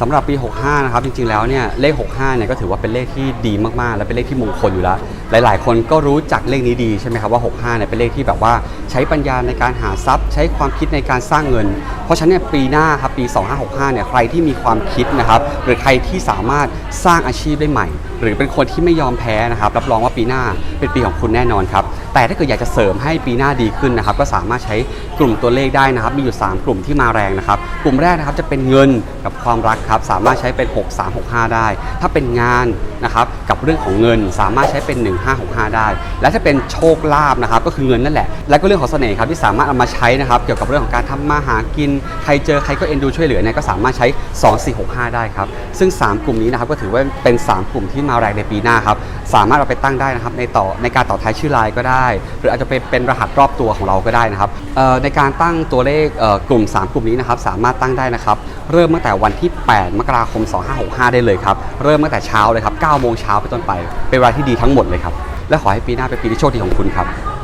สำหรับปี 65 นะครับ จริงๆ แล้วเนี่ย เลข 65 เนี่ยก็ถือว่าเป็นเลขที่ดีมากๆ และเป็นเลขที่มงคลอยู่แล้ว หลาย ๆ คนก็รู้จักเลขนี้ดีใช่ไหมครับว่า 65เนี่ยเป็นเลขที่แบบว่าใช้ปัญญาในการหาทรัพย์ ใช้ความคิดในการสร้างเงิน เพราะฉะนั้นเนี่ยปีหน้าครับปี 2565เนี่ยใครที่มีความคิดนะครับหรือใครที่สามารถสร้างอาชีพได้ใหม่ หรือเป็นคนที่ไม่ยอมแพ้นะครับรับรองว่าปีหน้าเป็นปีของคุณแน่นอนครับแต่ถ้าเกิดอยากจะเสริมให้ปีหน้าดีขึ้นนะครับก็สามารถใช้กลุ่มตัวเลขได้นะครับมีอยู่ 3 กลุ่มที่มาแรงนะครับกลุ่มแรกนะครับจะเป็นเงินกับความรักครับสามารถใช้เป็น 6365 ได้ ถ้าเป็นงานนะครับกับเรื่องของเงินสามารถใช้เป็น 1565 ได้ และถ้าเป็นโชคลาภนะครับก็คือเงินนั่นแหละ และก็เรื่องของเสน่ห์ครับที่สามารถเอามาใช้นะครับเกี่ยวกับเรื่องของการทำมาหากิน ใครเจอใครก็เอ็นดูช่วยเหลือเนี่ยก็สามารถใช้ 2465 ได้ครับซึ่ง 3 กลุ่มนี้นะครับก็ถือว่าเป็น 3 กลุ่มที่มาแรงในปีหน้าครับสามารถเอาไปตั้งได้นะครับในต่อในการต่อท้ายชื่อไลน์ก็ได้ หรืออาจจะเป็นเป็นรหัสรอบตัวของเราก็ได้นะครับในการตั้งตัวเลขเกลุ่ม 3 กลุ่มนี้นะครับสามารถตั้งได้นะครับเริ่มตั้งแต่วันที่ 8 มกราคม 2565 ได้เลยครับเริ่มตั้งแต่เช้าเลยครับ9โมงเช้าไปนต้นไป เป็นเวลาที่ดีทั้งหมดเลยครับ และขอให้ปีหน้าเป็นปีที่โชคดีของคุณครับ